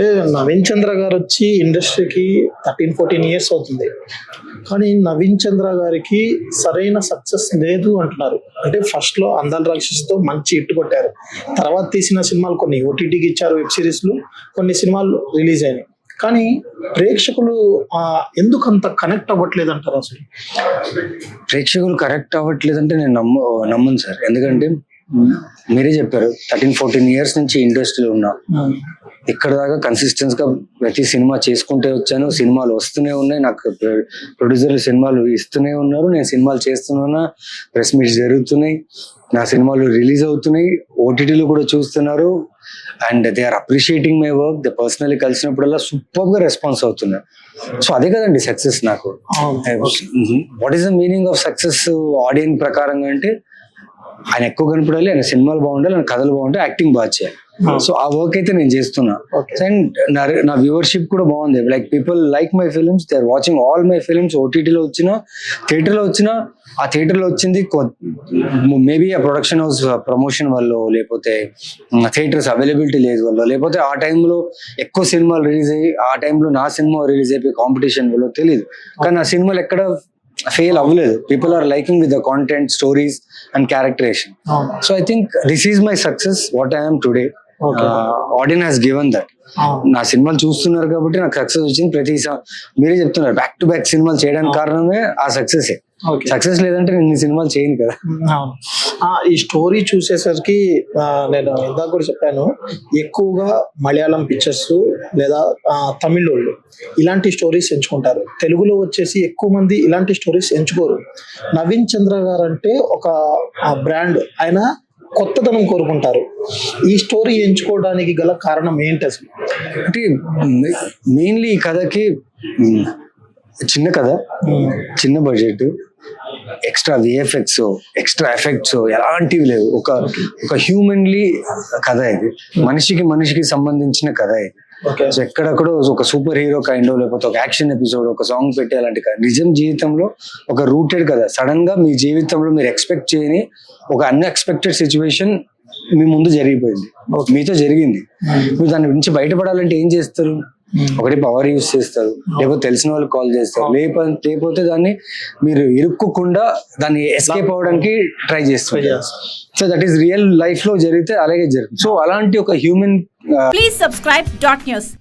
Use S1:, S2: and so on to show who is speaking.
S1: అంటే నవీన్ చంద్ర గారు వచ్చి ఇండస్ట్రీకి థర్టీన్ ఫోర్టీన్ ఇయర్స్ అవుతుంది. కానీ నవీన్ చంద్ర గారికి సరైన సక్సెస్ లేదు అంటున్నారు. అంటే ఫస్ట్లో అందాల రాక్షసుతో మంచి హిట్ కొట్టారు. తర్వాత తీసిన సినిమాలు కొన్ని ఓటీటీకి ఇచ్చారు వెబ్ సిరీస్లు కొన్ని సినిమాలు రిలీజ్ అయినాయి. కానీ ప్రేక్షకులు ఎందుకు అంత కనెక్ట్ అవ్వట్లేదు అంటారు అసలు?
S2: ప్రేక్షకులు కరెక్ట్ అవ్వట్లేదంటే నేను నమ్ము నమ్మను సార్. ఎందుకంటే మీరే చెప్పారు థర్టీన్ ఫోర్టీన్ ఇయర్స్ నుంచి ఇండస్ట్రీలో ఉన్నా. ఇక్కడ దాకా కన్సిస్టెన్స్గా ప్రతి సినిమా చేసుకుంటే వచ్చాను సినిమాలు వస్తూనే ఉన్నాయి నాకు ప్రొడ్యూసర్లు సినిమాలు ఇస్తూనే ఉన్నారు నేను సినిమాలు చేస్తున్నా ప్రెస్ మీట్స్ జరుగుతున్నాయి నా సినిమాలు రిలీజ్ అవుతున్నాయి ఓటీటీలో కూడా చూస్తున్నారు and they are appreciating my work they personally కలిసినప్పుడల్లా సూపర్గా రెస్పాన్స్ అవుతున్నారు. సో అదే కదండి సక్సెస్ నాకు. What is the meaning of success audience ప్రకారంగా అంటే ఆయన ఎక్కువ కనపడాలి ఆయన సినిమాలు బాగుండాలి ఆయన కథలు బాగుంటాయి యాక్టింగ్ బాగా చేయాలి. సో ఆ వర్క్ అయితే నేను చేస్తున్నా. అండ్ నా నా వ్యూవర్షిప్ కూడా బాగుంది. Like people like my films they are watching all my films ఓటీటీలో వచ్చినా థియేటర్లో వచ్చినా ఆ థియేటర్లో వచ్చింది మేబీ ఆ ప్రొడక్షన్ హౌస్ ప్రమోషన్ వల్ల లేకపోతే థియేటర్స్ అవైలబిలిటీ లేదు వల్ల లేకపోతే ఆ టైంలో ఎక్కువ సినిమాలు రిలీజ్ అయ్యి ఆ టైంలో నా సినిమా రిలీజ్ అయిపోయి కాంపిటీషన్ వల్ల తెలియదు కానీ ఆ సినిమాలు ఎక్కడ ఫెయిల్ అవ్వలేదు. People are liking with the content stories and characterization. So I think this is my success what I'm today. Audience has given that. నా సినిమాలు చూస్తున్నారు కాబట్టి నాకు సక్సెస్ వచ్చింది. ప్రతి మీరే చెప్తున్నారు బ్యాక్ టు బ్యాక్ సినిమాలు చేయడానికి కారణమే ఆ సక్సెస్. సక్సెస్ లేదంటే నేను సినిమాలు చేయను కదా.
S1: ఈ స్టోరీ చూసేసరికి నేను ఇందాక కూడా చెప్పాను ఎక్కువగా మలయాళం పిక్చర్స్ లేదా తమిళ వాళ్ళు ఇలాంటి స్టోరీస్ ఎంచుకుంటారు. తెలుగులో వచ్చేసి ఎక్కువ మంది ఇలాంటి స్టోరీస్ ఎంచుకోరు. నవీన్ చంద్ర గారు అంటే ఒక బ్రాండ్ ఆయన కొత్తదనం కోరుకుంటారు. ఈ స్టోరీ ఎంచుకోవడానికి గల కారణం ఏంటి అసలు?
S2: అంటే మెయిన్లీ ఈ కథకి చిన్న కథ చిన్న budget extra VFX extra effects ఎలాంటివి లేవు. ఒక ఒక హ్యూమన్లీ కథ ఇది. మనిషికి మనిషికి సంబంధించిన కథ ఇది. సో ఎక్కడెక్కడో ఒక సూపర్ హీరో కైండ్ లేకపోతే ఒక యాక్షన్ ఎపిసోడ్ ఒక సాంగ్ పెట్టే అలాంటి కాదు నిజం జీవితంలో ఒక రూటెడ్ కదా సడన్గా మీ జీవితంలో మీరు ఎక్స్పెక్ట్ చేయని ఒక అన్ఎక్స్పెక్టెడ్ సిచ్యువేషన్ మీ ముందు జరిగిపోయింది. మీతో జరిగింది. మీరు దాని నుంచి బయటపడాలంటే ఏం చేస్తారు? ఒకటి పవర్ యూస్ చేస్తారు. లేకపోతే తెలిసిన వాళ్ళకి కాల్ చేస్తారు. లేకపోతే లేకపోతే దాన్ని మీరు ఇరుక్కోకుండా దాన్ని ఎస్కేప్ అవ్వడానికి ట్రై చేస్తారు. సో దట్ ఈస్ రియల్ లైఫ్లో జరిగితే అలాగే జరుగుతుంది. సో అలాంటి ఒక human
S3: Please subscribe dot news.